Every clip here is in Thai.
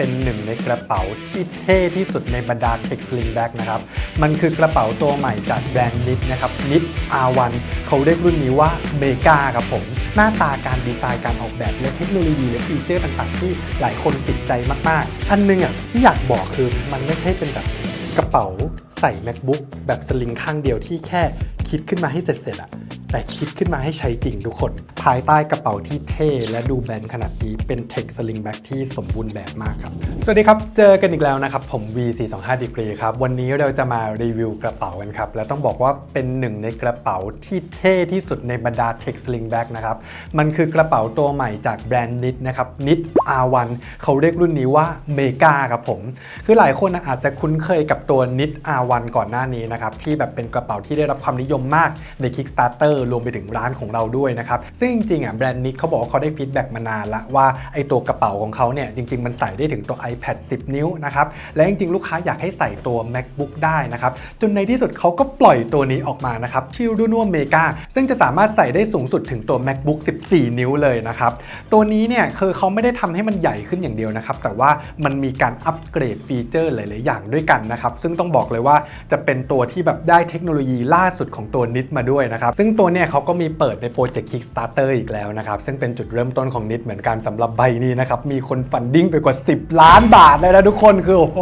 เป็นหนึ่งในกระเป๋าที่เท่ที่สุดในบรรดา Tech Sling Bag นะครับ มันคือกระเป๋าตัวใหม่จากแบรนด์นิดนะครับนิด R1 เขาเรียกรุ่นนี้ว่าเมกาครับผม หน้าตาการดีไซน์การออกแบบและเทคโนโลยีและฟีเจอร์ต่างๆ ที่หลายคนติดใจมากๆ อันนึงอะที่อยากบอกคือมันไม่ใช่เป็นแบบกระเป๋าใส่ macbook แบบสลิงข้างเดียวที่แค่คิดขึ้นมาให้เสร็จๆอะ แต่คิดขึ้นมาให้ใช้จริงทุกคน ภายใต้กระเป๋าที่เท่ และดูแบนขนาดนี้เป็น Tech Sling Bag ที่สมบูรณ์แบบมากครับ สวัสดีครับ เจอกันอีกแล้วนะครับ ผม V425 Degree ครับ วันนี้เราจะมารีวิวกระเป๋ากันครับ และต้องบอกว่าเป็นหนึ่งในกระเป๋าที่เท่ที่สุดในบรรดา Tech Sling Bag นะครับ มันคือกระเป๋าตัวใหม่จากแบรนด์นิดนะครับนิด R1 เขาเรียกรุ่นนี้ว่าเมกาครับผม คือหลายคนอาจจะคุ้นเคยกับตัวนิด R1 ก่อนหน้านี้นะครับที่แบบเป็นกระเป๋าที่ได้รับความนิยมมากใน Kickstarter รวมไปถึงร้านของเราด้วยนะครับซึ่งจริงๆอะแบรนด์นิดเขาบอกว่าเขาได้ฟีดแบ็กมานานละว่าไอตัวกระเป๋าของเขาเนี่ยจริง ๆ มันใส่ได้ถึงตัว iPad 10 นิ้วนะครับและจริงๆ ลูกค้าอยากให้ใส่ตัว MacBook ได้นะครับจนในที่สุดเขาก็ปล่อยตัวนี้ออกมานะครับชื่อรุ่นว่าเมกาซึ่งจะสามารถใส่ได้สูงสุดถึงตัว MacBook 14 นิ้วเลยนะครับตัวนี้เนี่ยคือเขาไม่ได้ทำให้มันใหญ่ขึ้นอย่างเดียวนะครับแต่ว่ามันมีการอัปเกรดฟีเจอร์หลายๆอย่างด้วยกันนะครับซึ่งต้องบอกเลยว่าจะเป็นตัวที่แบบได้เทคโนโลยีล่าสุดของตัวนิดมาด้วยนะครับซึ่งตัวเนี่ยเขาก็มีเปิดในโปรเจกต์ Kickstarter อีกแล้วนะครับ ซึ่งเป็นจุดเริ่มต้นของนิดเหมือนกันสำหรับใบนี้นะครับ มีคนฟันดิ้งไปกว่า 10 ล้านบาทเลยนะทุกคนคือโอ้โห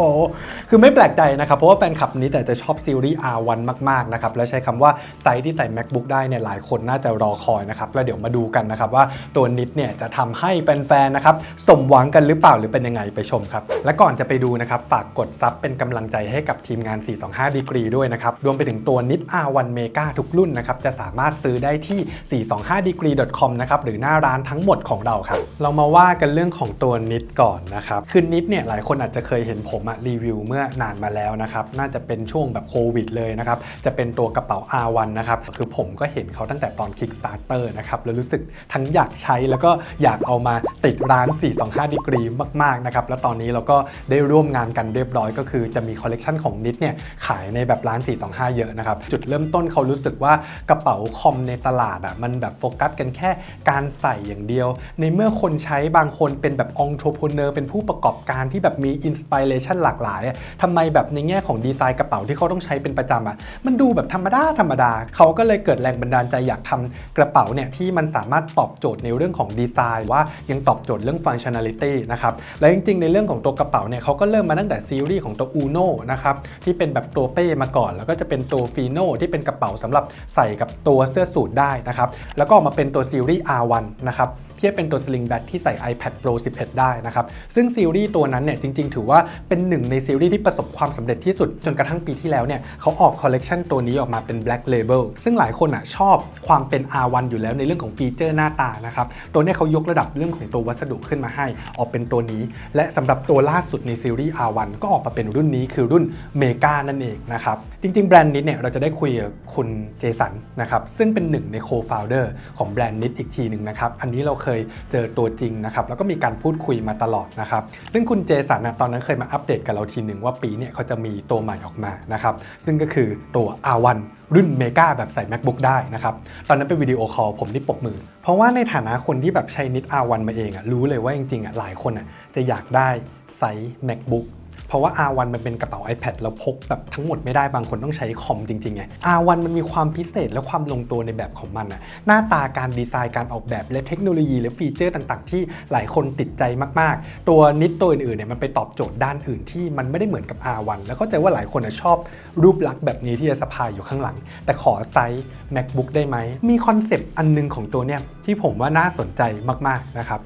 คือไม่แปลกใจนะครับ เพราะว่าแฟนคลับนี้แต่จะชอบซีรีส์ R1 มาก ๆ นะครับ และใช้คำว่าไซส์ที่ใส่ MacBook ได้เนี่ยหลายคนน่าจะรอคอยนะครับ แล้วเดี๋ยวมาดูกันนะครับว่าตัวนิดเนี่ยจะทำให้แฟนๆนะครับสมหวังกันหรือเปล่าหรือเป็นยังไงไปชมครับและก่อนจะไปดูนะครับฝากกดซับเป็นกำลังใจให้กับทีมงาน 425ดีกรีด้วยนะครับรวมไปถึงตัวนิด R1 Mega ทุกรุ่นนะครับจะสามารถซื้อได้ที่ 425degree.com นะครับหรือหน้าร้านทั้งหมดของเราครับ เรามาว่ากันเรื่องของตัวนิดก่อนนะครับคือนิดเนี่ยหลายคนอาจจะเคยเห็นผมรีวิวเมื่อนานมาแล้วนะครับน่าจะเป็นช่วงแบบโควิดเลยนะครับจะเป็นตัวกระเป๋า R1 นะครับคือผมก็เห็นเขาตั้งแต่ตอน Kickstarter นะครับแล้วรู้สึกทั้งอยากใช้แล้วก็อยากเอามาติดร้าน 425 ดีกรีมากๆนะครับแล้วตอนนี้เราก็ได้ร่วมงานกันเรียบร้อยก็คือจะมีคอลเลกชันของนิดเนี่ยขายในแบบร้าน 425 เยอะนะครับจุดเริ่มต้นเขารู้สึกว่ากระเป๋าคอมในตลาดอะมันแบบโฟกัสกันแค่การใส่อย่างเดียว ในเมื่อคนใช้บางคนเป็นแบบองค์โทรพเนอร์เป็นผู้ประกอบการที่แบบมีอินสปิเรชันหลากหลายอะทำไมแบบในแง่ของดีไซน์กระเป๋าที่เขาต้องใช้เป็นประจำอะมันดูแบบธรรมดาธรรมดาเขาก็เลยเกิดแรงบันดาลใจอยากทำกระเป๋าเนี่ยที่มันสามารถตอบโจทย์ในเรื่องของดีไซน์ว่ายังตอบโจทย์เรื่องฟังชั่น a ลิตี้นะครับและจริงๆ ในเรื่องของตัวกระเป๋าเนี่ยเขาก็เริ่มมาตั้งแต่ซีรีส์ของตัว Uno นะครับที่เป็นแบบตัวเป้มาก่อน แล้วก็จะเป็นตัว Fino ที่เป็นกระเป๋าสำหรับใส่กับตัวเสื้อสูทได้นะครับแล้วก็ออกมาเป็นตัวซีรีส์ R1 นะครับ ที่เป็นตัว Sling Bag ที่ใส่ iPad Pro 11 ได้นะครับ ซึ่งซีรีส์ตัวนั้นเนี่ยจริงๆ ถือว่าเป็นหนึ่งในซีรีส์ที่ประสบความสำเร็จที่สุด จนกระทั่งปีที่แล้วเนี่ยเขาออกคอลเลกชันตัวนี้ออกมาเป็น Black Label ซึ่งหลายคนอะชอบความเป็น R1 อยู่แล้วในเรื่องของฟีเจอร์หน้าตานะครับ ตัวนี้เขายกระดับเรื่องของตัววัสดุขึ้นมาให้ ออกเป็นตัวนี้ และสำหรับตัวล่าสุดในซีรีส์ R1 ก็ออกมาเป็นรุ่นนี้คือรุ่น Mega นั่นเองนะครับจริงๆแบรนด์นิดเนี่ยเราจะได้คุยกับคุณเจสันนะครับซึ่งเป็นหนึ่งใน co-founder ของแบรนด์นิดอีกทีหนึ่งนะครับอันนี้เราเคยเจอตัวจริงนะครับแล้วก็มีการพูดคุยมาตลอดนะครับซึ่งคุณเจสันนะตอนนั้นเคยมาอัปเดตกับเราทีหนึ่งว่าปีเนี่ยเขาจะมีตัวใหม่ออกมานะครับซึ่งก็คือตัว R1 รุ่นเมกาแบบใส่ macbook ได้นะครับ ตอนนั้นเป็นวิดีโอคอลผมที่ปกมือ เพราะว่าในฐานะคนที่แบบใช้นิด R1 มาเองอะรู้เลยว่าจริงๆอะหลายคนอะจะอยากได้ไซส์ macbook เพราะว่า R1 มันเป็นกระเป๋า iPad เราพกแบบทั้งหมดไม่ได้บางคนต้องใช้คอมจริงๆไง R1 มันมีความพิเศษและความลงตัวในแบบของมันอะหน้าตาการดีไซน์การออกแบบและเทคโนโลยีและฟีเจอร์ต่างๆ ที่หลายคนติดใจมากๆ ตัวนิดตัวอื่นๆเนี่ยมันไปตอบโจทย์ด้านอื่นที่มันไม่ได้เหมือนกับ R1 แล้วก็ใจว่าหลายคนชอบรูปลักษณ์แบบนี้ที่จะสะพายอยู่ข้างหลัง แต่ขอไซส์ macbook ได้ไหมมีคอนเซปต์อันนึงของตัวเนี่ยที่ผมว่าน่าสนใจมากๆนะครับ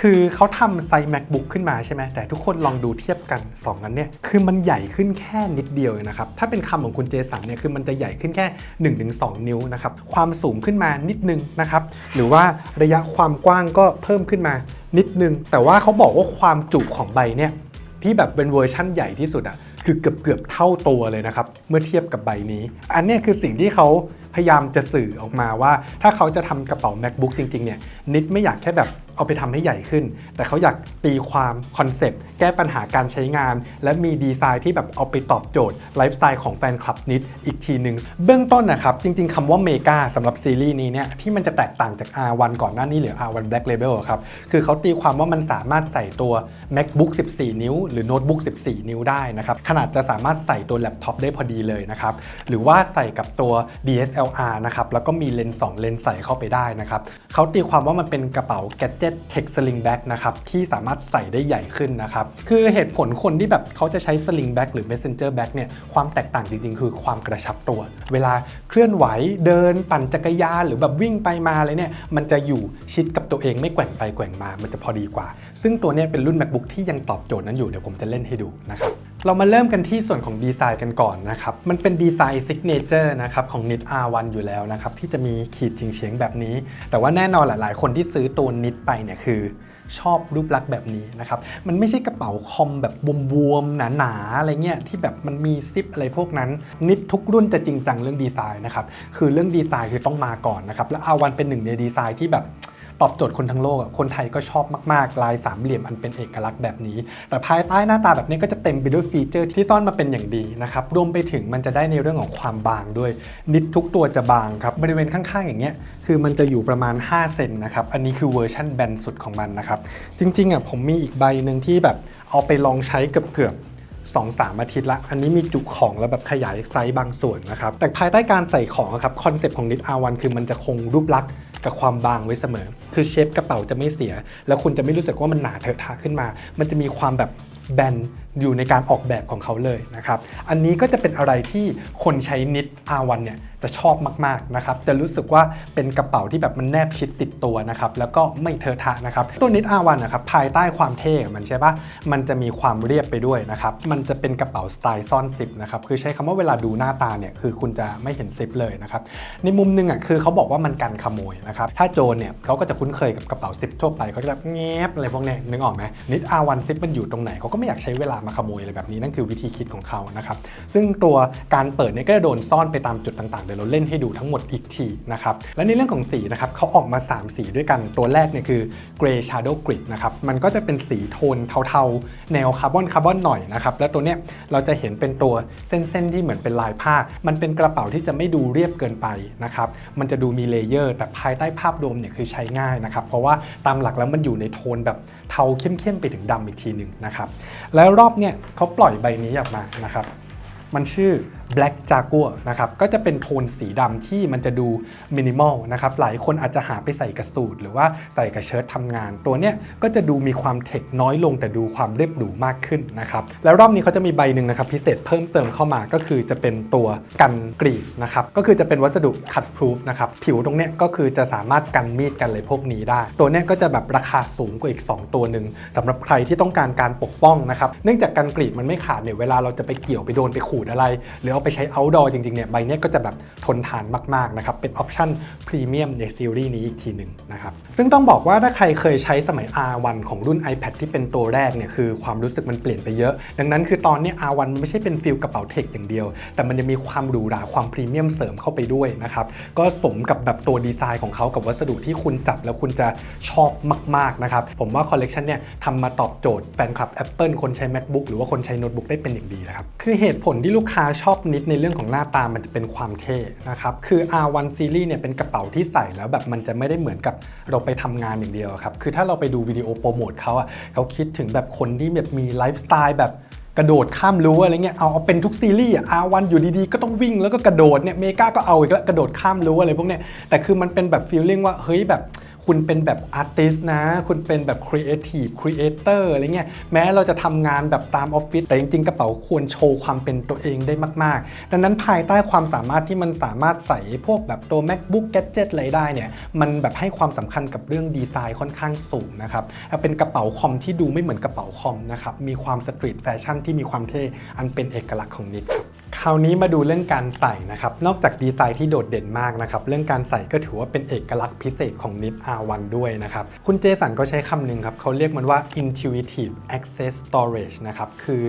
คือเขาทำไซส์ macbook ขึ้นมาใช่ไหมแต่ทุกคนลองดูเทียบกัน 2 อันเนี่ยคือมันใหญ่ขึ้นแค่นิดเดียวเองนะครับถ้าเป็นคำของคุณเจสันเนี่ยคือมันจะใหญ่ขึ้นแค่ 1-2 นิ้วนะครับความสูงขึ้นมานิดนึงนะครับหรือว่าระยะความกว้างก็เพิ่มขึ้นมานิดนึง แต่ว่าเขาบอกว่าความจุของใบเนี่ยที่แบบเป็นเวอร์ชั่นใหญ่ที่สุดอะคือเกือบเกือบเท่าตัวเลยนะครับ เมื่อเทียบกับใบนี้ อันนี้คือสิ่งที่เขาพยายามจะสื่อออกมาว่า ถ้าเขาจะทำกระเป๋า macbook จริง ๆ เนี่ยนิดไม่อยากแค่แบบ เอาไปทำให้ใหญ่ขึ้น แต่เขาอยากตีความคอนเซปต์แก้ปัญหาการใช้งาน และมีดีไซน์ที่แบบเอาไปตอบโจทย์ไลฟ์สไตล์ของแฟนคลับนิดอีกทีหนึ่งเบื้องต้นนะครับ จริง ๆคำว่าเมกาสำหรับซีรีส์นี้เนี่ยที่มันจะแตกต่างจาก R1 ก่อนหน้านี้หรือ R1 Black Label ครับคือเขาตีความว่ามันสามารถใส่ตัว MacBook 14 นิ้ว หรือโน้ตบุ๊ก14 นิ้วได้นะครับ ขนาดจะสามารถใส่ตัวแล็ปท็อปได้พอดีเลยนะครับ หรือว่าใส่กับตัว DSLR นะครับ แล้วก็มีเลนส์2เลนส์ใส่เข้าไปได้นะครับ เขาตีความว่ามันเป็นกระเป๋า Gadget Tech Sling Bag นะครับ ที่สามารถใส่ได้ใหญ่ขึ้นนะครับ คือเหตุผลคนที่แบบเขาจะใช้ Sling Bag หรือ Messenger Bag เนี่ย ความแตกต่างจริงๆ คือความกระชับตัว เวลาเคลื่อนไหว เดิน ปั่นจักรยาน หรือแบบวิ่งไปมาอะไรเนี่ย มันจะอยู่ชิดกับตัวเองไม่แกว่งไปแกว่งมา มันจะพอดีกว่า ซึ่งตัวนี้เป็นรุ่น MacBook ที่ยังตอบโจทย์นั้นอยู่เดี๋ยวผมจะเล่นให้ดูนะครับเรามาเริ่มกันที่ส่วนของดีไซน์กันก่อนนะครับ มันเป็นดีไซน์ซิกเนเจอร์นะครับของ NIT R1 อยู่แล้วนะครับ ที่จะมีขีดจิงเฉียงแบบนี้ แต่ว่าแน่นอนหลาย ๆ คนที่ซื้อตัว NIT ไปเนี่ยคือชอบรูปลักษณ์แบบนี้นะครับ มันไม่ใช่กระเป๋าคอมแบบบวมๆ หนาๆ อะไรเงี้ยที่แบบมันมีซิปอะไรพวกนั้น นิดทุกรุ่นจะจริงจังเรื่องดีไซน์นะครับ คือเรื่องดีไซน์คือต้องมาก่อนนะครับ และ R1 เป็นหนึ่งในดีไซน์ที่แบบ ตอบโจทย์คนทั้งโลกอะคนไทยก็ชอบมากๆลายสามเหลี่ยมอันเป็นเอกลักษณ์แบบนี้ แต่ภายใต้หน้าตาแบบนี้ก็จะเต็มไปด้วยฟีเจอร์ที่ซ่อนมาเป็นอย่างดีนะครับรวมไปถึงมันจะได้ในเรื่องของความบางด้วย นิดทุกตัวจะบางครับบริเวณข้างๆอย่างเงี้ยคือมันจะอยู่ประมาณ 5 เซนนะครับ อันนี้คือเวอร์ชั่นแบนสุดของมันนะครับ จริงๆอะผมมีอีกใบหนึ่งที่แบบเอาไปลองใช้เกือบๆ2 3อาทิตย์ละ อันนี้มีจุของแล้วแบบขยายไซส์บางส่วนนะครับ แต่ภายใต้การใส่ของครับ คอนเซปต์ของ Knit R1 คือมันจะคงรูปลักษณ์ กับความบางไว้เสมอ คือเชฟกระเป๋าจะไม่เสีย แล้วคุณจะไม่รู้สึกว่ามันหนาเถอะทะขึ้นมา มันจะมีความแบบแบนอยู่ในการออกแบบของเขาเลยนะครับ อันนี้ก็จะเป็นอะไรที่คนใช้ Knit R1 เนี่ย จะชอบมากๆนะครับจะรู้สึกว่าเป็นกระเป๋าที่แบบมันแนบชิดติดตัวนะครับแล้วก็ไม่เทอะทะนะครับตัว Knit R1 นะครับภายใต้ความเท่มันใช่ปะมันจะมีความเรียบไปด้วยนะครับมันจะเป็นกระเป๋าสไตล์ซ่อนซิปนะครับคือใช้คำว่าเวลาดูหน้าตาเนี่ยคือคุณจะไม่เห็นซิปเลยนะครับในมุมหนึงอะคือเขาบอกว่ามันกันขโมยนะครับถ้าโจรเนี่ยเขาก็จะคุ้นเคยกับกระเป๋าซิปทั่วไปเขาจะแบบแงบอะไรพวกนี้นึกออกไหม Knit R1 ซิปมันอยู่ตรงไหนเขาก็ไม่อยากใช้เวลามาขโมยอะไรแบบนี้นั่นคือวิธีคิดของเขานะครับซึ่งตัวการเปิดเนี่ยก็จะโดนซ่อนไปตามจุดต่างเดี๋ยวเราเล่นให้ดูทั้งหมดอีกทีนะครับ และในเรื่องของสีนะครับเขาออกมา 3 สีด้วยกัน ตัวแรกเนี่ยคือ Gray Shadow Grid นะครับ มันก็จะเป็นสีโทนเทาๆ แนวคาร์บอนคาร์บอนหน่อยนะครับ แล้วตัวเนี้ยเราจะเห็นเป็นตัวเส้นๆ ที่เหมือนเป็นลายผ้า มันเป็นกระเป๋าที่จะไม่ดูเรียบเกินไปนะครับ มันจะดูมีเลเยอร์แต่ภายใต้ภาพรวมเนี่ยคือใช้ง่ายนะครับ เพราะว่าตามหลักแล้วมันอยู่ในโทนแบบเทาเข้มๆไปถึงดำอีกทีหนึ่งนะครับ แล้วรอบเนี่ยเขาปล่อยใบนี้ออกมานะครับ มันชื่อ Black Jaguar นะครับก็จะเป็นโทนสีดำที่มันจะดูมินิมอลนะครับหลายคนอาจจะหาไปใส่กับสูทหรือว่าใส่กับเชิ้ตทำงาน ตัวเนี้ยก็จะดูมีความเทคน้อยลงแต่ดูความเรียบหรูมากขึ้นนะครับแล้วรอบนี้เขาจะมีใบหนึ่งนะครับพิเศษเพิ่มเติมเข้ามาก็คือจะเป็นตัวกันกรีดนะครับก็คือจะเป็นวัสดุคัดพรูฟนะครับผิวตรงเนี้ยก็คือจะสามารถกันมีดกันอะไรพวกนี้ได้ ตัวเนี้ยก็จะแบบราคาสูงกว่าอีก 2 ตัวหนึ่งสำหรับใครที่ต้องการการปกป้องนะครับเนื่องจากกันกรีดมันไม่ขาดเนี่ยเวลาเราจะไปเกี่ยวไปโดนไปขูดอะไรหรือเอาไปใช้ outdoor จริงๆเนี่ยใบเนี้ยก็จะแบบทนทานมากๆนะครับเป็นออปชั่นพรีเมียมในซีรีส์นี้อีกทีหนึ่งนะครับซึ่งต้องบอกว่าถ้าใครเคยใช้สมัย R1 ของรุ่น iPad ที่เป็นตัวแรกเนี่ยคือความรู้สึกมันเปลี่ยนไปเยอะ ดังนั้นคือตอนนี้ R1 มันไม่ใช่เป็นฟิลกระเป๋าเทคอย่างเดียว แต่มันยังมีความหรูหราความพรีเมียมเสริมเข้าไปด้วยนะครับก็สมกับแบบตัวดีไซน์ของเขากับวัสดุที่คุณจับแล้วคุณจะชอบมากๆนะครับผมว่าคอลเลกชันเนี่ยทำมาตอบโจทย์แฟนคลับ Apple คนใช้ MacBook หรือว่าคนใช้โน้ตบุ๊กได้เป็นอย่างดีเลยครับคือเหตุผลที่ลูกค้าชอบนิดในเรื่องของหน้าตามันจะเป็นความเท่นะครับ คือ R1 Series เนี่ยเป็นกระเป๋าที่ใส่แล้วแบบมันจะไม่ได้เหมือนกับเราไปทำงานอย่างเดียวครับ คือถ้าเราไปดูวิดีโอโปรโมทเขาอะเขาคิดถึงแบบคนที่แบบมีไลฟ์สไตล์แบบกระโดดข้ามรั้วอะไรเงี้ยเอาเอาเป็นทุกซีรีส์อะ R1 อยู่ดีๆ ก็ต้องวิ่งแล้วก็กระโดดเนี่ยเมกาก็เอาอีกแล้วกระโดดข้ามรั้วอะไรพวกเนี้ยแต่คือมันเป็นแบบฟีลลิ่งว่าเฮ้ยแบบ คุณเป็นแบบอาร์ติสนะ คุณเป็นแบบครีเอทีฟครีเอเตอร์อะไรเงี้ยแม้เราจะทำงานแบบตามออฟฟิศแต่จริงๆ กระเป๋าควรโชว์ความเป็นตัวเองได้มากๆ ดังนั้นภายใต้ความสามารถที่มันสามารถใส่พวกแบบตัว macbook gadget อะไรได้เนี่ยมันแบบให้ความสำคัญกับเรื่องดีไซน์ค่อนข้างสูงนะครับเป็นกระเป๋าคอมที่ดูไม่เหมือนกระเป๋าคอมนะครับมีความสตรีทแฟชั่นที่มีความเท่อันเป็นเอกลักษณ์ของนิดครับคราวนี้มาดูเรื่องการใส่นะครับ นอกจากดีไซน์ที่โดดเด่นมากนะครับ เรื่องการใส่ก็ถือว่าเป็นเอกลักษณ์พิเศษของ NIT R1 ด้วยนะครับ คุณเจสันก็ใช้คำหนึ่งครับ เขาเรียกมันว่า intuitive access storage นะครับ คือ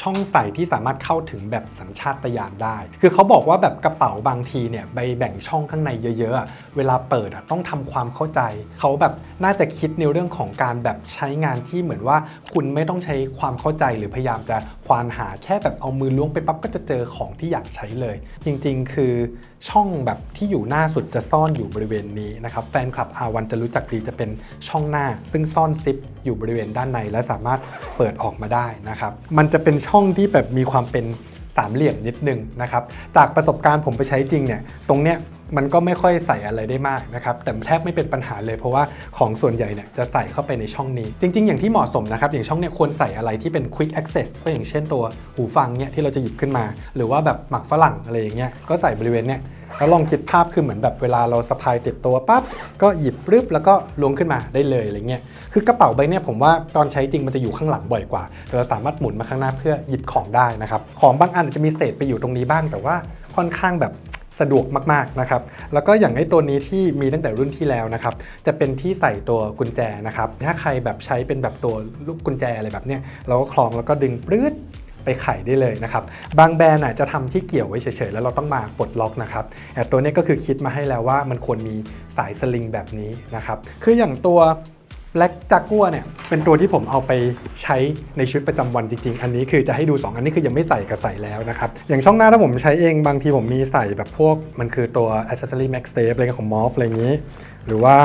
ช่องใส่ที่สามารถเข้าถึงแบบสัญชาตญาณได้ คือเขาบอกว่าแบบกระเป๋าบางทีเนี่ยใบแบ่งช่องข้างในเยอะๆ เวลาเปิดต้องทำความเข้าใจ เขาแบบน่าจะคิดในเรื่องของการแบบใช้งานที่เหมือนว่าคุณไม่ต้องใช้ความเข้าใจหรือพยายามจะ ควานหาแค่แบบเอามือล้วงไปปั๊บก็จะเจอของที่อยากใช้เลย จริงๆ คือช่องแบบที่อยู่หน้าสุดจะซ่อนอยู่บริเวณนี้นะครับแฟนคลับ R1 จะรู้จักดีจะเป็นช่องหน้า ซึ่งซ่อนซิปอยู่บริเวณด้านในและสามารถเปิดออกมาได้นะครับมันจะเป็นช่องที่แบบมีความเป็นสามเหลี่ยมนิดนึงนะครับจากประสบการณ์ผมไปใช้จริงเนี่ยตรงเนี้ย มันก็ไม่ค่อยใส่อะไรได้มากนะครับแต่แทบไม่เป็นปัญหาเลยเพราะว่าของส่วนใหญ่เนี่ยจะใส่เข้าไปในช่องนี้ จริง ๆ อย่างที่เหมาะสมนะครับ อย่างช่องเนี่ยควรใส่อะไรที่เป็น quick access ก็อย่างเช่นตัวหูฟังเนี่ยที่เราจะหยิบขึ้นมา หรือว่าแบบหมักฝรั่งอะไรอย่างเงี้ยก็ใส่บริเวณเนี่ยแล้วลองคิดภาพคือเหมือนแบบเวลาเราสะพายติดตัวปั๊บก็หยิบรึบแล้วก็ล้วงขึ้นมาได้เลยอะไรเงี้ยคือกระเป๋าใบเนี้ยผมว่าตอนใช้จริงมันจะอยู่ข้างหลังบ่อยกว่าแต่เราสามารถหมุนมาข้างหน้าเพื่อหยิบของได้นะครับของบางอันจจะมีเศษไปอยู่ตรงนี้บ้างแต่ว่าค่อนข้างแบบ สะดวกมากๆนะครับ แล้วก็อย่างไอ้ตัวนี้ที่มีตั้งแต่รุ่นที่แล้วนะครับ จะเป็นที่ใส่ตัวกุญแจนะครับ ถ้าใครแบบใช้เป็นแบบตัวลูกกุญแจอะไรแบบเนี้ย เราก็คล้องแล้วก็ดึงปลื้ดไปไขได้เลยนะครับ บางแบรนด์อาจจะทำที่เกี่ยวไว้เฉยๆ แล้วเราต้องมาปลดล็อกนะครับแต่ตัวนี้ก็คือคิดมาให้แล้วว่ามันควรมีสายสลิงแบบนี้นะครับ คืออย่างตัว แบล็กจากกัวเนี่ยเป็นตัวที่ผมเอาไปใช้ในชีวิตประจำวันจริง ๆ อันนี้คือจะให้ดู 2 อันนี้คือยังไม่ใส่กับใส่แล้วนะครับ อย่างช่องหน้าถ้าผมใช้เองบางทีผมมีใส่แบบพวก มันคือตัว accessory max safe อะไรของ m o f อะไรอย่างนี้ หรือว่า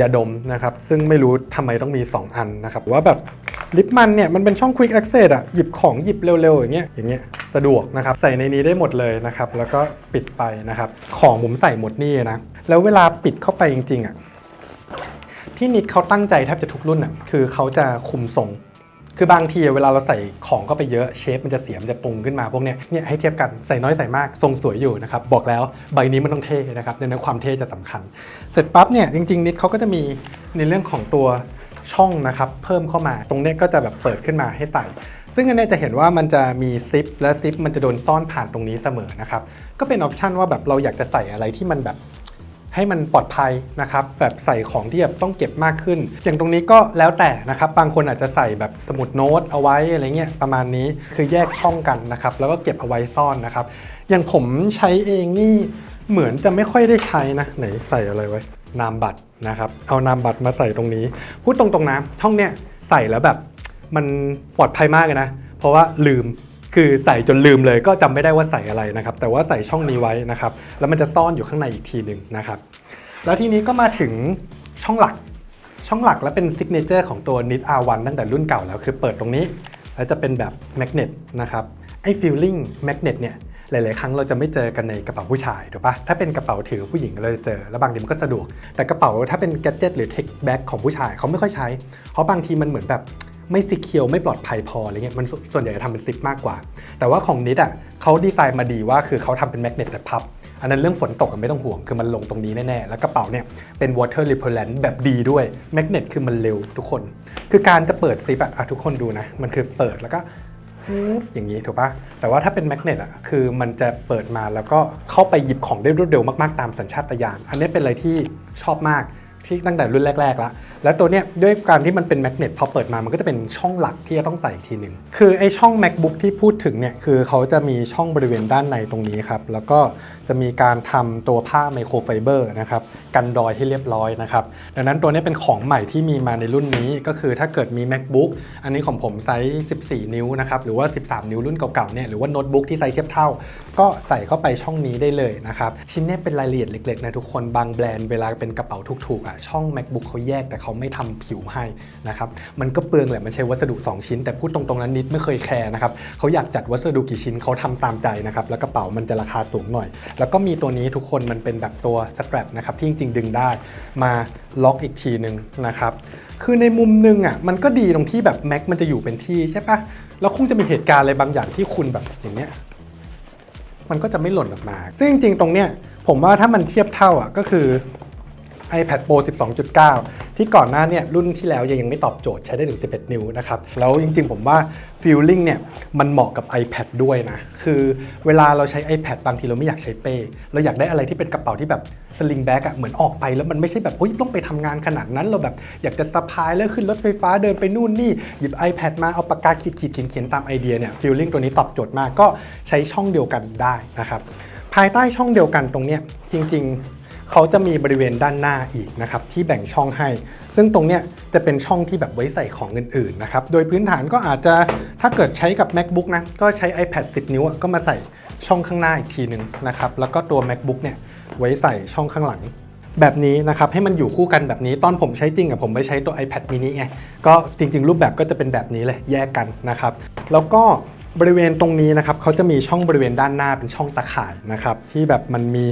ยาดมนะครับ ซึ่งไม่รู้ทำไมต้องมี 2 อันนะครับว่าแบบลิปมันเนี่ยมันเป็นช่อง quick access อะหยิบของหยิบเร็วๆ อย่างเงี้ยอย่างเงี้ยสะดวกนะครับ ใส่ในนี้ได้หมดเลยนะครับ แล้วก็ปิดไปนะครับ ของผมใส่หมดนี่นะแล้วเวลาปิดเข้าไปจริงๆอะ ที่นิดเขาตั้งใจแทบจะทุกรุ่นอะคือเขาจะคุมทรง คือบางทีเวลาเราใส่ของเข้าไปเยอะเชฟมันจะเสียมันจะปรุงขึ้นมาพวกเนี้ยเนี่ยให้เทียบกันใส่น้อยใส่มากทรงสวยอยู่นะครับบอกแล้วใบนี้มันต้องเท่นะครับในนั้นความเท่จะสำคัญ เสร็จปั๊บเนี่ยจริง ๆ นิดเขาก็จะมีในเรื่องของตัวช่องนะครับเพิ่มเข้ามาตรงเนี้ยก็จะแบบเปิดขึ้นมาให้ใส่ ซึ่งอันนี้จะเห็นว่ามันจะมีซิปและซิปมันจะโดนซ่อนผ่านตรงนี้เสมอนะครับก็เป็นออปชันว่าแบบเราอยากจะใส่อะไรที่มันแบบ ให้มันปลอดภัยนะครับแบบใส่ของที่แบบต้องเก็บมากขึ้น อย่างตรงนี้ก็แล้วแต่นะครับบางคนอาจจะใส่แบบสมุดโน้ตเอาไว้อะไรเงี้ยประมาณนี้คือแยกช่องกันนะครับแล้วก็เก็บเอาไว้ซ่อนนะครับอย่างผมใช้เองนี่เหมือนจะไม่ค่อยได้ใช้นะไหนใส่อะไรไว้นามบัตรนะครับเอานามบัตรมาใส่ตรงนี้ พูดตรงๆนะช่องเนี้ยใส่แล้วแบบมันปลอดภัยมากเลยนะ เพราะว่าลืม คือใส่จนลืมเลยก็จำไม่ได้ว่าใส่อะไรนะครับ แต่ว่าใส่ช่องนี้ไว้นะครับ แล้วมันจะซ่อนอยู่ข้างในอีกทีหนึ่งนะครับ แล้วทีนี้ก็มาถึงช่องหลัก ช่องหลักและเป็นซิกเนเจอร์ของตัว NIT R1 ตั้งแต่รุ่นเก่าแล้วคือเปิดตรงนี้ แล้วจะเป็นแบบแมกเนตนะครับไอ้ฟีลลิ่งแมกเนตเนี่ยหลาย ๆ ครั้งเราจะไม่เจอกันในกระเป๋าผู้ชายถูกปะถ้าเป็นกระเป๋าถือผู้หญิงเราจะเจอ แล้วบางทีมันก็สะดวก แต่กระเป๋าถ้าเป็นแกจิตหรือเทคแบ็กของผู้ชายเขาไม่ค่อยใช้ เพราะบางทีมันเหมือนแบบ ไม่ซิเคียวไม่ปลอดภัยพออะไรเงี้ยมันส่วนใหญ่จะทำเป็นซิปมากกว่า แต่ว่าของนิดอะเขาดีไซน์มาดีว่าคือเขาทำเป็นแมกเนตแต่พับ อันนั้นเรื่องฝนตกอะไม่ต้องห่วง คือมันลงตรงนี้แน่ๆ แล้วกระเป๋าเนี่ยเป็น water repellent แบบดีด้วยแมกเนตคือมันเร็วทุกคน คือการจะเปิดซิปอะอะทุกคนดูนะ มันคือเปิดแล้วก็ปึ๊บอย่างนี้ถูกปะแต่ว่าถ้าเป็นแมกเนตอะคือมันจะเปิดมาแล้วก็เข้าไปหยิบของได้รวดเร็วมากๆตามสัญชาตญาณอันนี้เป็นอะไรที่ชอบมาก ที่ตั้งแต่รุ่นแรกๆแล้วแล้วตัวเนี้ยด้วยการที่มันเป็นแมกเนตพอเปิดมามันก็จะเป็นช่องหลักที่จะต้องใส่อีกทีหนึ่งคือไอช่อง macbook ที่พูดถึงเนี่ยคือเขาจะมีช่องบริเวณด้านในตรงนี้ครับแล้วก็ จะมีการทำตัวผ้าไมโครไฟเบอร์นะครับกันรอยให้เรียบร้อยนะครับดังนั้นตัวนี้เป็นของใหม่ที่มีมาในรุ่นนี้ก็คือถ้าเกิดมี macbook อันนี้ของผมไซส์ 14 นิ้วนะครับหรือว่า 13 นิ้วรุ่นเก่าๆเนี่ยหรือว่าโน้ตบุ๊กที่ไซส์เทียบเท่า ก็ใส่เข้าไปช่องนี้ได้เลยนะครับชิ้นนี้เป็นรายละเอียดเล็กๆนะทุกคนบางแบรนด์เวลาเป็นกระเป๋าถูกๆอะช่อง macbook เขาแยกแต่เขาไม่ทำผิวให้นะครับมันก็เปลืองแหละมันใช้วัสดุ 2 ชิ้น แต่พูดตรงๆนั้นนิดไม่เคยแคร์นะครับเขาอยากจัดวัสดุกี่ชิ้นเขาทำตามใจนะครับแล้วกระเป๋ามันจะราคาสูงหน่อยแล้วก็มีตัวนี้ทุกคนมันเป็นแบบตัวสแตรปนะครับที่จริงๆ ดึงได้มาล็อกอีกทีหนึ่งนะครับคือในมุมหนึงอะมันก็ดีตรงที่แบบแม็กมันจะอยู่เป็นที่ใช่ปะแล้วคงจะมีเหตุการณ์อะไรบางอย่างที่คุณแบบอย่างเนี้ยมันก็จะไม่หล่นออกมา ซึ่งจริงๆ ตรงเนี้ยผมว่าถ้ามันเทียบเท่าอะก็คือ iPad Pro 12.9 ที่ก่อนหน้าเนี่ยรุ่นที่แล้วยังยังไม่ตอบโจทย์ใช้ได้ถึง 11 นิ้วนะครับ แล้วจริงๆ ผมว่าฟีลลิ่งเนี่ยมันเหมาะกับ iPad ด้วยนะ คือเวลาเราใช้ iPad บางทีเราไม่อยากใช้เป้ เราอยากได้อะไรที่เป็นกระเป๋าที่แบบสลิงแบ็กอะเหมือนออกไปแล้วมันไม่ใช่แบบโอ๊ยต้องไปทำงานขนาดนั้น เราแบบอยากจะสะพายแล้วขึ้นรถไฟฟ้าเดินไปนู่นนี่ หยิบ iPad มาเอาปากกาขีดขีดเขียนเขียนตามไอเดียเนี่ยฟีลลิ่งตัวนี้ตอบโจทย์มากก็ใช้ช่องเดียวกันได้นะครับภายใต้ช่องเดียวกันตรงเนี้ยจริง ๆ เขาจะมีบริเวณด้านหน้าอีกนะครับที่แบ่งช่องให้ ซึ่งตรงเนี้ยจะเป็นช่องที่แบบไว้ใส่ของอื่นๆนะครับ โดยพื้นฐานก็อาจจะถ้าเกิดใช้กับ macbook นะ ก็ใช้ ipad 10 นิ้วก็มาใส่ช่องข้างหน้าอีกทีหนึ่งนะครับ แล้วก็ตัว macbook เนี่ยไว้ใส่ช่องข้างหลังแบบนี้นะครับให้มันอยู่คู่กันแบบนี้ตอนผมใช้จริงอะผมไปใช้ตัว iPad mini ไงก็จริง ๆ รูปแบบก็จะเป็นแบบนี้เลยแยกกันนะครับ แล้วก็ บริเวณตรงนี้นะครับเขาจะมีช่องบริเวณด้านหน้าเป็นช่องตะข่ายนะครับที่แบบมันมี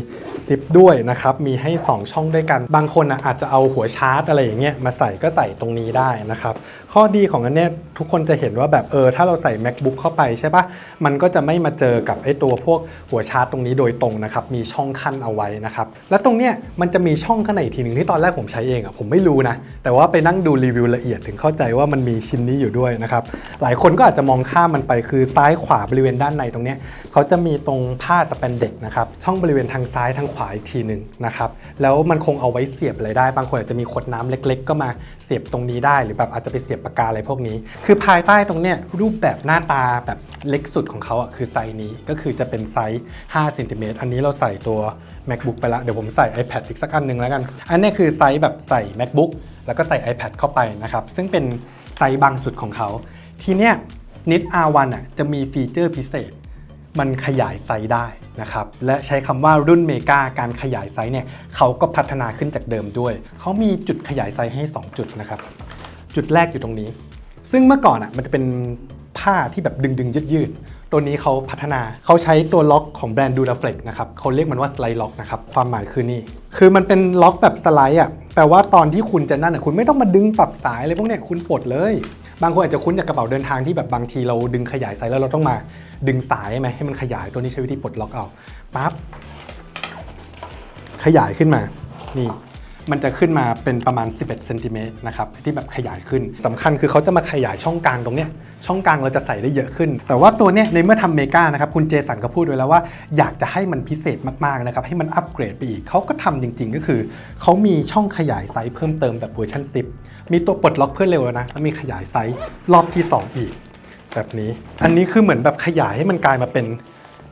ซิปด้วยนะครับมีให้ 2 ช่องด้วยกัน บางคนนะอาจจะเอาหัวชาร์จอะไรอย่างเงี้ยมาใส่ก็ใส่ตรงนี้ได้นะครับ ข้อดีของอันเนี้ยทุกคนจะเห็นว่าแบบเออถ้าเราใส่ macbook เข้าไปใช่ปะมันก็จะไม่มาเจอกับไอ้ตัวพวกหัวชาร์จตรงนี้โดยตรงนะครับมีช่องขั้นเอาไว้นะครับแล้วตรงเนี้ยมันจะมีช่องข้างในอีกทีหนึ่งที่ตอนแรกผมใช้เองอะผมไม่รู้นะแต่ว่าไปนั่งดูรีวิวละเอียดถึงเข้าใจว่ามันมีชิ้นนี้อยู่ด้วยนะครับหลายคนก็อาจจะมองข้ามมันไปคือซ้ายขวาบริเวณด้านในตรงเนี้ยเขาจะมีตรงผ้าสแปนเด็กนะครับช่องบริเวณทางซ้ายทางขวาอีกทีหนึ่งนะครับแล้วมันคงเอาไว้เสียบอะไรได้ บางคนอาจจะมีขวดน้ำเล็ก ๆ ก็มาเสียบตรงนี้ได้หรือแบบอาจจะไปเสียบปากกาอะไรพวกนี้ คือภายใต้ตรงเนี้ยรูปแบบหน้าตาแบบเล็กสุดของเขาอะคือไซส์นี้ก็คือจะเป็นไซส์5เซนติเมตรอันนี้เราใส่ตัว macbook ไปละเดี๋ยวผมใส่ ipad อีกสักอันหนึ่งแล้วกัน อันนี้คือไซส์แบบใส่ macbook แล้วก็ใส่ ipad เข้าไปนะครับซึ่งเป็นไซส์บางสุดของเขาทีเนี้ย NIT R1 อะจะมีฟีเจอร์พิเศษ มันขยายไซส์ได้นะครับและใช้คำว่ารุ่นเมกาการขยายไซส์เนี่ยเขาก็พัฒนาขึ้นจากเดิมด้วย เขามีจุดขยายไซส์ให้ 2 จุดนะครับ จุดแรกอยู่ตรงนี้ ซึ่งเมื่อก่อนอะมันจะเป็นผ้าที่แบบดึงดึงยืดยืดตัวนี้เขาพัฒนาเขาใช้ตัวล็อกของแบรนด์ดูดาเฟล็กนะครับเขาเรียกมันว่าสไลด์ล็อกนะครับความหมายคือนี่ คือมันเป็นล็อกแบบสไลด์อะแปลว่าตอนที่คุณจะนั่นอะคุณไม่ต้องมาดึงปรับสายอะไรพวกเนี้ยคุณปลดเลย บางคนอาจจะคุ้นจากกระเป๋าเดินทางที่แบบบางทีเราดึงขยายไซส์แล้วเราต้องมาดึงสายไหมให้มันขยายตัวนี้ใช้วิธีปลดล็อกเอาปั๊บขยายขึ้นมานี่ มันจะขึ้นมาเป็นประมาณ 11เซนติเมตรนะครับที่แบบขยายขึ้นสำคัญคือเขาจะมาขยายช่องกลางตรงเนี้ยช่องกลางเราจะใส่ได้เยอะขึ้น แต่ว่าตัวเนี้ยในเมื่อทำเมกานะครับคุณเจสันก็พูดไว้แล้วว่าอยากจะให้มันพิเศษมากๆนะครับให้มันอัปเกรดไปอีกเขาก็ทำจริง ๆ ก็คือเขามีช่องขยายไซส์เพิ่มเติมแบบเวอร์ชัน10 มีตัวปลดล็อกเพื่อเร็วแล้วนะแล้วมีขยายไซส์รอบที่ 2 อีก แบบนี้ อันนี้คือเหมือนแบบขยายให้มันกลายมาเป็น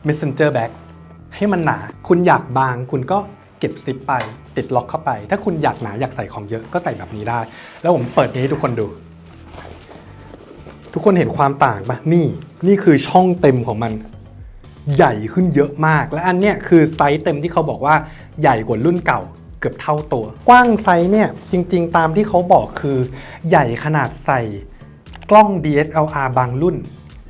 messenger bag ให้มันหนา คุณอยากบางคุณก็เก็บซิปไป ติดล็อกเข้าไป ถ้าคุณอยากหนาอยากใส่ของเยอะก็ใส่แบบนี้ได้ แล้วผมเปิดนี้ให้ทุกคนดู ทุกคนเห็นความต่างปะนี่นี่คือช่องเต็มของมัน ใหญ่ขึ้นเยอะมาก และอันเนี้ยคือไซส์เต็มที่เขาบอกว่าใหญ่กว่ารุ่นเก่าเกือบเท่าตัว กว้างไซส์เนี่ยจริง ๆ ตามที่เขาบอกคือ ใหญ่ขนาดใส่กล้อง DSLR บางรุ่น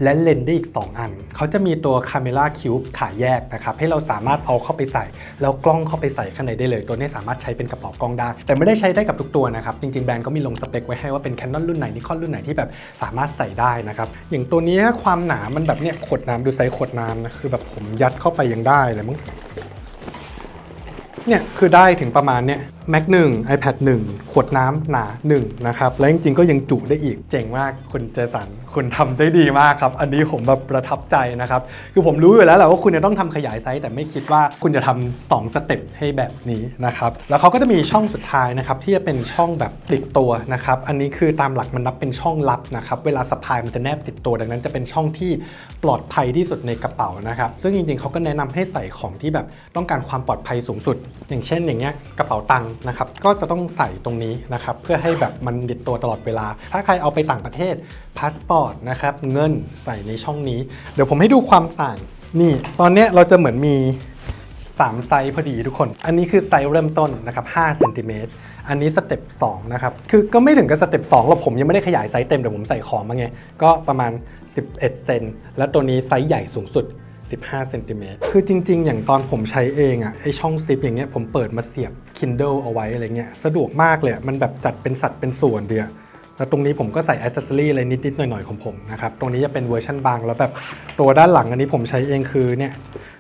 และเลนส์ได้อีก 2 อัน เขาจะมีตัว Camera Cube ขายแยกนะครับ ให้เราสามารถเอาเข้าไปใส่ แล้วกล้องเข้าไปใส่ข้างในได้เลย ตัวนี้สามารถใช้เป็นกระเป๋ากล้องได้ แต่ไม่ได้ใช้ได้กับทุกตัวนะครับ จริงๆ แบรนด์ก็มีลงสเปคไว้ให้ว่าเป็น Canon รุ่นไหน Nikon รุ่นไหนที่แบบสามารถใส่ได้นะครับ อย่างตัวนี้ความหนา มันแบบเนี้ยขวดน้ำดูไซส์ขวดน้ำนะคือแบบผมยัดเข้าไปยังได้เลยมั้งเนี่ยคือได้ถึงประมาณเนี่ย Mac 1 iPad 1 ขวดน้ำหนา1นะครับ และจริงๆก็ยังจุได้อีกเจ๋งมากคุณเจสัน คุณทำได้ดีมากครับ อันนี้ผมแบบประทับใจนะครับ คือผมรู้อยู่แล้วแหละว่าคุณจะต้องทำขยายไซส์แต่ไม่คิดว่าคุณจะทำสองสเต็ปให้แบบนี้นะครับ แล้วเขาก็จะมีช่องสุดท้ายนะครับที่จะเป็นช่องแบบติดตัวนะครับ อันนี้คือตามหลักมันนับเป็นช่องลับนะครับ เวลาสะพายมันจะแนบติดตัว ดังนั้นจะเป็นช่องที่ปลอดภัยที่สุดในกระเป๋านะครับ ซึ่งจริงๆเขาก็แนะนำให้ใส่ของที่แบบต้องการความปลอดภัยสูงสุด อย่างเช่น อย่างเงี้ยกระเป๋าตังค์นะครับ ก็จะต้องใส่ตรงนี้นะครับเพื่อให้แบบมันติดตัวตลอดเวลา ถ้าใครเอาไปต่างประเทศ พาสปอร์ตนะครับเงินใส่ในช่องนี้ เดี๋ยวผมให้ดูความต่าง นี่ ตอนเนี้ยเราจะเหมือนมี 3 ไซส์พอดีทุกคน อันนี้คือไซส์เริ่มต้นนะครับ5เซนติเมตรอันนี้สเต็ป2นะครับ คือก็ไม่ถึงกับสเต็ป2หรอกผมยังไม่ได้ขยายไซส์เต็มแต่ผมใส่ของมาไง ก็ประมาณ 11 เซน แล้วตัวนี้ไซส์ใหญ่สูงสุด 15 เซนติเมตร คือจริง ๆ อย่างตอนผมใช้เองอะไอช่องซิปอย่างเงี้ยผมเปิดมาเสียบ Kindle เอาไว้อะไรเงี้ย สะดวกมากเลย มันแบบจัดเป็นสัดเป็นส่วนเดียว แล้วตรงนี้ผมก็ใส่อ c เซสซอรี่อะไรนิดๆหน่อยๆของผมนะครับ ตรงนี้จะเป็นเวอร์ชันบางแล้วแบบตัวด้านหลังอันนี้ผมใช้เองคือเนี่ย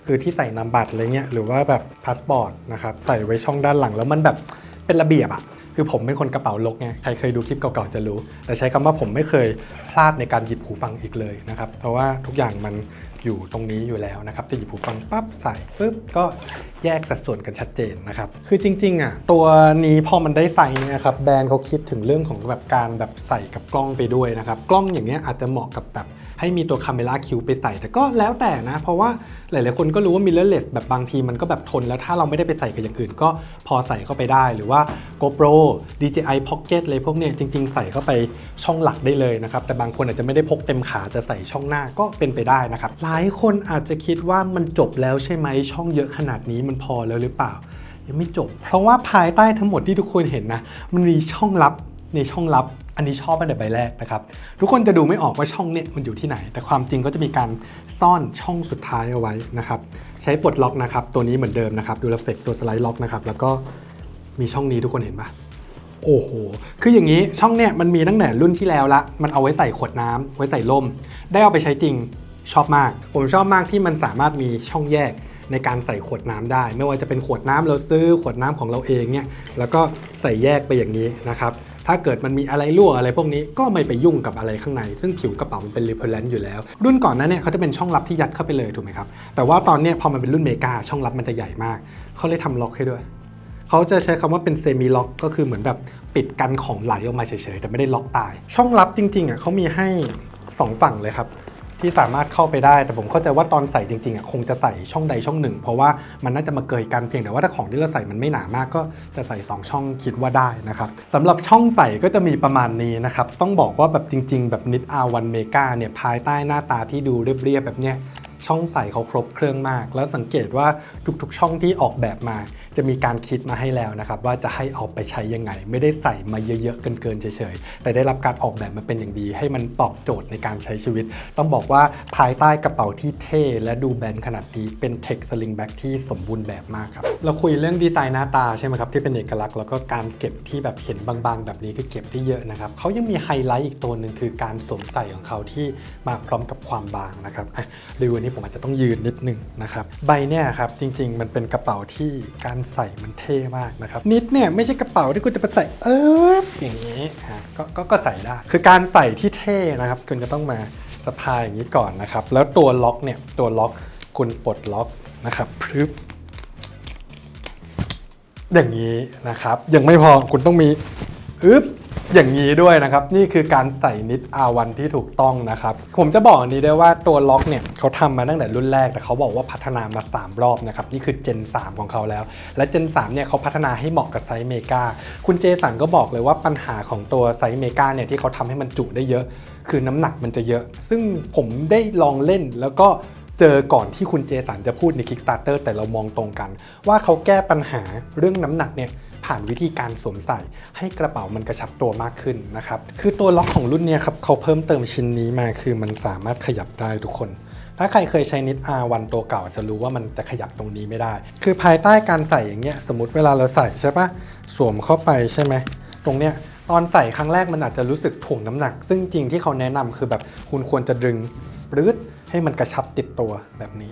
คือที่ใส่นามบัตรอะไรเงี้ยหรือว่าแบบพาสปอร์ตนะครับใส่ไว้ช่องด้านหลังแล้วมันแบบเป็นระเบียบอะคือผมเป็นคนกระเป๋าลกไงใครเคยดูคลิปเก่าๆจะรู้ แต่ใช้คำว่าผมไม่เคยพลาดในการหยิบหูฟังอีกเลยนะครับเพราะว่าทุกอย่างมัน อยู่ตรงนี้อยู่แล้วนะครับจะหยิบหูฟังปั๊บใส่ปุ๊บก็แยกสัดส่วนกันชัดเจนนะครับ คือจริงๆอะตัวนี้พอมันได้ใส่นะครับแบรนด์เขาคิดถึงเรื่องของแบบการแบบใส่กับกล้องไปด้วยนะครับ กล้องอย่างเงี้ยอาจจะเหมาะกับแบบ ให้มีตัวคาเมล่าคิวไปใส่ แต่ก็แล้วแต่นะ เพราะว่าหลาย ๆ คนก็รู้ว่ามิเรอร์เลสแบบบางทีมันก็แบบทน แล้วถ้าเราไม่ได้ไปใส่กับอย่างอื่นก็พอใส่เข้าไปได้ หรือว่า GoPro DJI Pocket เลยพวกเนี้ยจริง ๆ ใส่เข้าไปช่องหลักได้เลยนะครับ แต่บางคนอาจจะไม่ได้พกเต็มขาจะใส่ช่องหน้าก็เป็นไปได้นะครับ หลายคนอาจจะคิดว่ามันจบแล้วใช่ไหมช่องเยอะขนาดนี้มันพอแล้วหรือเปล่า ยังไม่จบ เพราะว่าภายใต้ทั้งหมดที่ทุกคนเห็นนะมันมีช่องลับในช่องลับ อันนี้ชอบตั้งแต่ใบแรกนะครับ ทุกคนจะดูไม่ออกว่าช่องเนี่ยมันอยู่ที่ไหน แต่ความจริงก็จะมีการซ่อนช่องสุดท้ายเอาไว้นะครับ ใช้ปลดล็อกนะครับ ตัวนี้เหมือนเดิมนะครับ ดูเอฟเฟกตัวสไลด์ล็อกนะครับ แล้วก็มีช่องนี้ทุกคนเห็นปะโอ้โห คืออย่างนี้ช่องเนี่ยมันมีตั้งแต่รุ่นที่แล้วละ มันเอาไว้ใส่ขวดน้ำไว้ใส่ล่ม ได้เอาไปใช้จริง ชอบมาก ผมชอบมากที่มันสามารถมีช่องแยกในการใส่ขวดน้ำได้ ไม่ว่าจะเป็นขวดน้ำเราซื้อขวดน้ำของเราเองเนี่ย แล้วก็ใส่แยกไปอย่างนี้นะครับ ถ้าเกิดมันมีอะไรรั่วอะไรพวกนี้ก็ไม่ไปยุ่งกับอะไรข้างใน ซึ่งผิวกระเป๋ามันเป็น repellent อยู่แล้ว รุ่นก่อนนั้นเนี่ยเขาจะเป็นช่องลับที่ยัดเข้าไปเลยถูกไหมครับแต่ว่าตอนนี้พอมันเป็นรุ่นเมกาช่องลับมันจะใหญ่มากเขาเลยทำล็อกให้ด้วยเขาจะใช้คำว่าเป็นเซมิล็อกก็คือเหมือนแบบปิดกันของไหลออกมาเฉยๆแต่ไม่ได้ล็อกตาย ช่องลับจริงๆอะเขามีให้ 2 ฝั่งเลยครับ ที่สามารถเข้าไปได้ แต่ผมเข้าใจว่าตอนใส่จริงๆอะคงจะใส่ช่องใดช่องหนึ่ง เพราะว่ามันน่าจะมาเกยกันเพียงแต่ว่าถ้าของที่เราใส่มันไม่หนามากก็จะใส่ 2 ช่องคิดว่าได้นะครับสำหรับช่องใส่ก็จะมีประมาณนี้นะครับต้องบอกว่าแบบจริง ๆ แบบนิด R1 Mega เนี่ยภายใต้หน้าตาที่ดูเรียบๆแบบเนี้ยช่องใส่เขาครบเครื่องมาก แล้วสังเกตว่าทุกๆ ช่องที่ออกแบบมา จะมีการคิดมาให้แล้วนะครับ ว่าจะให้เอาไปใช้ยังไง ไม่ได้ใส่มาเยอะๆเกินๆเฉยๆแต่ได้รับการออกแบบมาเป็นอย่างดี ให้มันตอบโจทย์ในการใช้ชีวิต ต้องบอกว่าภายใต้กระเป๋าที่เท่และดูแบนขนาดนี้เป็น Tech Sling Bag ที่สมบูรณ์แบบมากครับเราคุยเรื่องดีไซน์หน้าตาใช่ไหมครับที่เป็นเอกลักษณ์แล้วก็การเก็บที่แบบเห็นบางๆ แบบนี้คือเก็บได้เยอะนะครับเขายังมีไฮไลท์อีกตัวหนึ่งคือการสวมใส่ของเขาที่มาพร้อมกับความบางนะครับรีวิวนี้ผมอาจจะต้องยืนนิดนึงนะครับใบเนี่ยครับจริงๆ มันเป็นกระเป๋าที่การใส่มันเท่มากนะครับ นิดเนี่ยไม่ใช่กระเป๋าที่คุณจะไปใส่เอออย่างนี้ฮะก็ก็ก็ใส่ได้ คือการใส่ที่เท่นะครับ คุณจะต้องมาสะพายอย่างนี้ก่อนนะครับ แล้วตัวล็อกเนี่ยตัวล็อกคุณปลดล็อกนะครับพรึบอย่างนี้นะครับ ยังไม่พอคุณต้องมีอึ๊บ อย่างนี้ด้วยนะครับ นี่คือการใส่นิด R1 ที่ถูกต้องนะครับ ผมจะบอกอันนี้ได้ว่าตัวล็อกเนี่ยเขาทำมาตั้งแต่รุ่นแรก แต่เขาบอกว่าพัฒนามา 3 รอบนะครับ นี่คือ Gen 3ของเขาแล้ว และ Gen 3เนี่ยเขาพัฒนาให้เหมาะกับไซส์เมกาคุณเจสันก็บอกเลยว่าปัญหาของตัวไซส์เมกาเนี่ยที่เขาทำให้มันจุได้เยอะ คือน้ำหนักมันจะเยอะ ซึ่งผมได้ลองเล่นแล้วก็เจอก่อนที่คุณเจสันจะพูดใน Kickstarter แต่เรามองตรงกัน ว่าเขาแก้ปัญหาเรื่องน้ำหนักเนี่ย ผ่านวิธีการสวมใส่ ให้กระเป๋ามันกระชับตัวมากขึ้นนะครับ คือตัวล็อกของรุ่นนี้ครับเขาเพิ่มเติมชิ้นนี้มาคือมันสามารถขยับได้ทุกคน ถ้าใครเคยใช้นิด R1 ตัวเก่าจะรู้ว่ามันจะขยับตรงนี้ไม่ได้ คือภายใต้การใส่อย่างเงี้ยสมมติเวลาเราใส่ใช่ปะสวมเข้าไปใช่ไหมตรงเนี้ยตอนใส่ครั้งแรกมันอาจจะรู้สึกถ่วงน้ำหนัก ซึ่งจริงที่เขาแนะนำคือแบบคุณควรจะดึงปรื๊ดให้มันกระชับติดตัวแบบนี้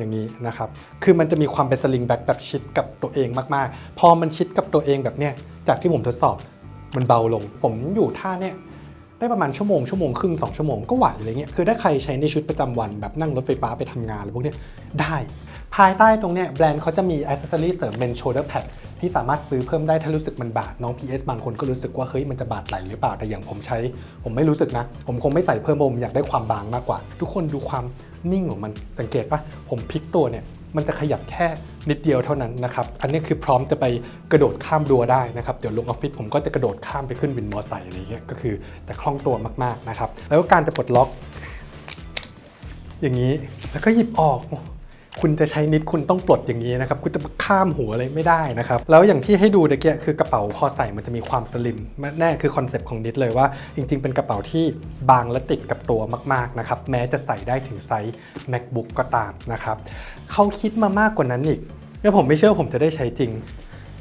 อย่างนี้นะครับ คือมันจะมีความเป็นสลิงแบ็กแบบชิดกับตัวเองมากๆ พอมันชิดกับตัวเองแบบเนี้ย จากที่ผมทดสอบมันเบาลง ผมอยู่ท่าเนี้ยได้ประมาณชั่วโมงชั่วโมงครึ่ง2ชั่วโมงก็ไหวอะไรเงี้ย คือถ้าใครใช้ในชุดประจำวันแบบนั่งรถไฟฟ้าไปทำงานอะไรพวกเนี้ยได้ ภายใต้ตรงเนี้ยแบรนด์เขาจะมีอ c เซ s ซอรี่เสริมเป็น shoulder pad ที่สามารถซื้อเพิ่มได้ถ้ารู้สึกมันบาดน้อง PS บางคนก็รู้สึกว่าเฮ้ยมันจะบาดไหลหรือเปล่าแต่อย่างผมใช้ ผมไม่รู้สึกนะ ผมคงไม่ใส่เพิ่มเพราะผมอยากได้ความบางมากกว่า ทุกคนดูความนิ่งของมันสังเกตปะผมพลิกตัวเนี่ยมันจะขยับแค่นิดเดียวเท่านั้นนะครับ อันนี้คือพร้อมจะไปกระโดดข้ามรั้วได้นะครับ เดี๋ยวลงออฟฟิศผมก็จะกระโดดข้ามไปขึ้นวินมอเตอร์ไซค์อะไรเงี้ยก็คือแต่คล่องตัวมากๆนะครับ แล้วก็การจะปลดล็อก อย่างนี้แล้วก็หยิบออก คุณจะใช้นิดคุณต้องปลดอย่างนี้นะครับ คุณจะข้ามหัวอะไรไม่ได้นะครับ แล้วอย่างที่ให้ดูตะเกียคือกระเป๋าพอใส่มันจะมีความสลิมแน่คือคอนเซปต์ของนิดเลยว่า จริง ๆ เป็นกระเป๋าที่บางและติดกับตัวมาก ๆ นะครับ แม้จะใส่ได้ถึงไซส์ macbook ก็ตามนะครับเขาคิดมามากกว่านั้นอีกแล้วผมไม่เชื่อผมจะได้ใช้จริง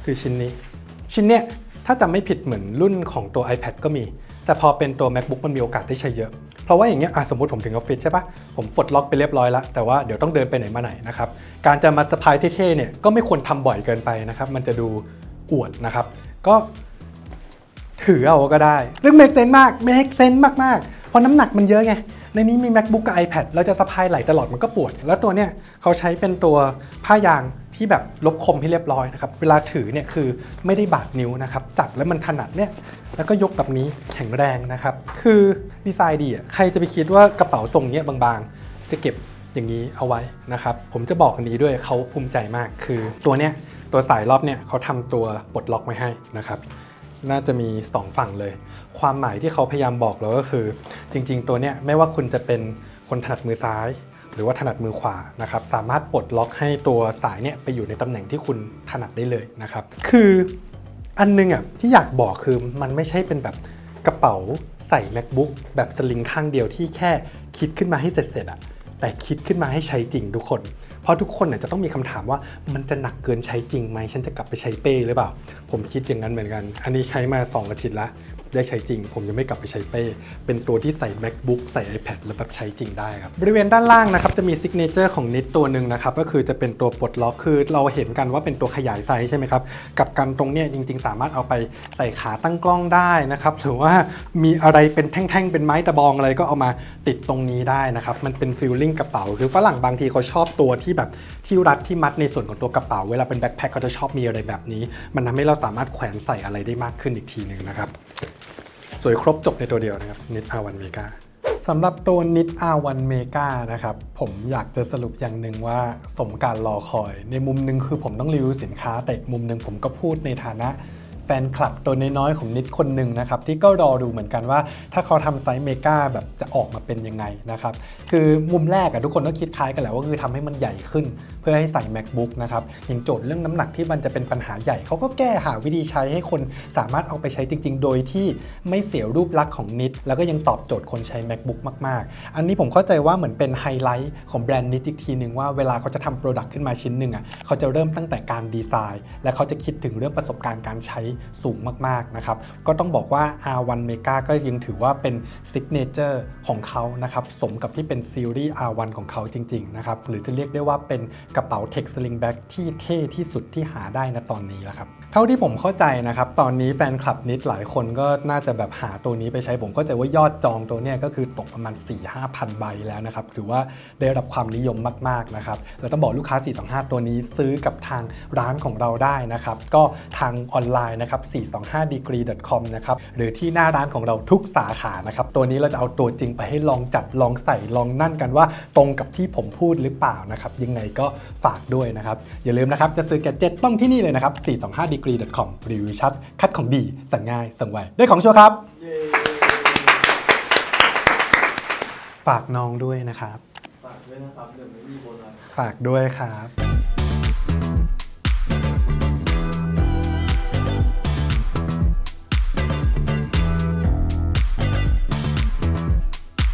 คือชิ้นนี้ ชิ้นเนี้ยถ้าจำไม่ผิดเหมือนรุ่นของตัว iPad ก็มี แต่พอเป็นตัว MacBook มันมีโอกาสได้ใช้เยอะ เพราะว่าอย่างเงี้ยสมมติผมถึงออฟฟิศใช่ปะผมปลดล็อกไปเรียบร้อยแล้ว แต่ว่าเดี๋ยวต้องเดินไปไหนมาไหนนะครับ การจะมาสะพายเท่ๆเนี่ยก็ไม่ควรทำบ่อยเกินไปนะครับ มันจะดูอวดนะครับ ก็ถือเอาก็ได้ ซึ่ง make sense มาก make sense มากๆ เพราะน้ำหนักมันเยอะไง ในนี้มี macbook กับ ipad เราจะสะพายไหลตลอดมันก็ปวด แล้วตัวเนี้ยเขาใช้เป็นตัวผ้ายางที่แบบลบคมให้เรียบร้อยนะครับ เวลาถือเนี่ยคือไม่ได้บาดนิ้วนะครับ จับแล้วมันถนัดเนี่ย แล้วก็ยกแบบนี้แข็งแรงนะครับ คือดีไซน์ดีอะ ใครจะไปคิดว่ากระเป๋าทรงเนี้ยบางๆ จะเก็บอย่างนี้เอาไว้นะครับ ผมจะบอกกันดีด้วยเขาภูมิใจมาก คือตัวเนี้ยตัวสายรอบเนี่ยเขาทำตัวปลดล็อกไว้ให้นะครับ น่าจะมี 2 ฝั่งเลย ความหมายที่เขาพยายามบอกเราก็คือ จริง ๆ ตัวเนี้ยไม่ว่าคุณจะเป็นคนถนัดมือซ้าย หรือว่าถนัดมือขวานะครับสามารถปลดล็อกให้ตัวสายเนี่ยไปอยู่ในตำแหน่งที่คุณถนัดได้เลยนะครับ คืออันนึงอะที่อยากบอกคือมันไม่ใช่เป็นแบบกระเป๋าใส่ macbook แบบสลิงข้างเดียวที่แค่คิดขึ้นมาให้เสร็จๆอะแต่คิดขึ้นมาให้ใช้จริงทุกคน เพราะทุกคนเนี่ยจะต้องมีคำถามว่ามันจะหนักเกินใช้จริงไหม ฉันจะกลับไปใช้เป้หรือเปล่า ผมคิดอย่างนั้นเหมือนกัน อันนี้ใช้มา 2 อาทิตย์ละ ได้ใช้จริง ผมยังไม่กลับไปใช้เป้ เป็นตัวที่ใส่ macbook ใส่ ipad แล้วแบบใช้จริงได้ครับ บริเวณด้านล่างนะครับจะมี signature ของนิดตัวหนึ่งนะครับ ก็คือจะเป็นตัวปลดล็อกคือเราเห็นกันว่าเป็นตัวขยายไซส์ใช่ไหมครับ กับกันตรงเนี้ยจริง ๆ สามารถเอาไปใส่ขาตั้งกล้องได้นะครับ หรือว่ามีอะไรเป็นแท่งๆ เป็นไม้ตะบองอะไรก็เอามาติดตรงนี้ได้นะครับ มันเป็นฟิลลิ่งกระเป๋า คือฝรั่งบางทีเขาชอบตัวที่แบบที่รัดที่มัดในส่วนของตัวกระเป๋า เวลาเป็นแบ็คแพคเขาจะชอบมีอะไรแบบนี้ มันทำให้เราสามารถแขวนใส่อะไรได้มากขึ้นอีกทีหนึ่งนะครับ สวยครบจบในตัวเดียวนะครับนิดอาวันเมกาสำหรับตัวนิดอาวันเมกานะครับ ผมอยากจะสรุปอย่างหนึ่งว่าสมการรอคอย ในมุมหนึ่งคือผมต้องรีวิวสินค้า แต่อีกมุมหนึ่งผมก็พูดในฐานะ ฟนคลับตัวน้อยๆของนิดคนหนึ่งนะครับที่ก็รอดูเหมือนกันว่า ถ้าเขาทำไซส์เมกาแบบจะออกมาเป็นยังไงนะครับคือมุมแรกอะทุกคนก็คิดคล้ายกันแหละว่าคือทำให้มันใหญ่ขึ้น เพื่อให้ใส่ macbook นะครับอย่างโจทย์เรื่องน้ำหนักที่มันจะเป็นปัญหาใหญ่เขาก็แก้หาวิธีใช้ให้คนสามารถเอาไปใช้จริง ๆ โดยที่ไม่เสียรูปลักษณ์ของนิด แล้วก็ยังตอบโจทย์คนใช้ macbook มากๆ อันนี้ผมเข้าใจว่าเหมือนเป็นไฮไลท์ของแบรนด์นิดอีกทีหนึ่งว่าเวลาเขาจะทำโปรดักต์ขึ้นมาชิ้นหนึ่งอะเขาจะเริ่มตั้งแต่การดีไซน์ และเขาจะคิดถึงเรื่องประสบการณ์การใช้สูงมากๆนะครับ ก็ต้องบอกว่า R1 Mega ก็ยังถือว่าเป็นซิกเนเจอร์ของเขานะครับ สมกับที่เป็นซีรีส์ R1 ของเขาจริง ๆ นะครับ หรือจะเรียกได้ว่าเป็นกระเป๋า Tech Sling Bag ที่เท่ที่สุดที่หาได้นะตอนนี้แล้วครับ เท่าที่ผมเข้าใจนะครับ ตอนนี้แฟนคลับนิดหลายคนก็น่าจะแบบหาตัวนี้ไปใช้ผมเข้าใจว่ายอดจองตัวเนี้ยก็คือตกประมาณ 4-5,000ใบแล้วนะครับ ถือว่าได้รับความนิยมมาก ๆ นะครับแล้วต้องบอกลูกค้า 425 ตัวนี้ซื้อกับทางร้านของเราได้นะครับ ก็ทางออนไลน์นะครับ 425degree.com นะครับ หรือที่หน้าร้านของเราทุกสาขานะครับ ตัวนี้เราจะเอาตัวจริงไปให้ลองจับลองใส่ลองนั่นกันว่าตรงกับที่ผมพูดหรือเปล่านะครับยังไงก็ฝากด้วยนะครับอย่าลืมนะครับจะซื้อแกดเจ็ตต้องที่นี่เลยนะครับ 425degree.com รีวิวชัดคัดของดี สั่งง่าย สั่งไว ได้ของชัวร์ครับ ฝากน้องด้วยนะครับ ฝากด้วยนะครับเดี๋ยวไม่มีโบนัสฝากด้วยครับ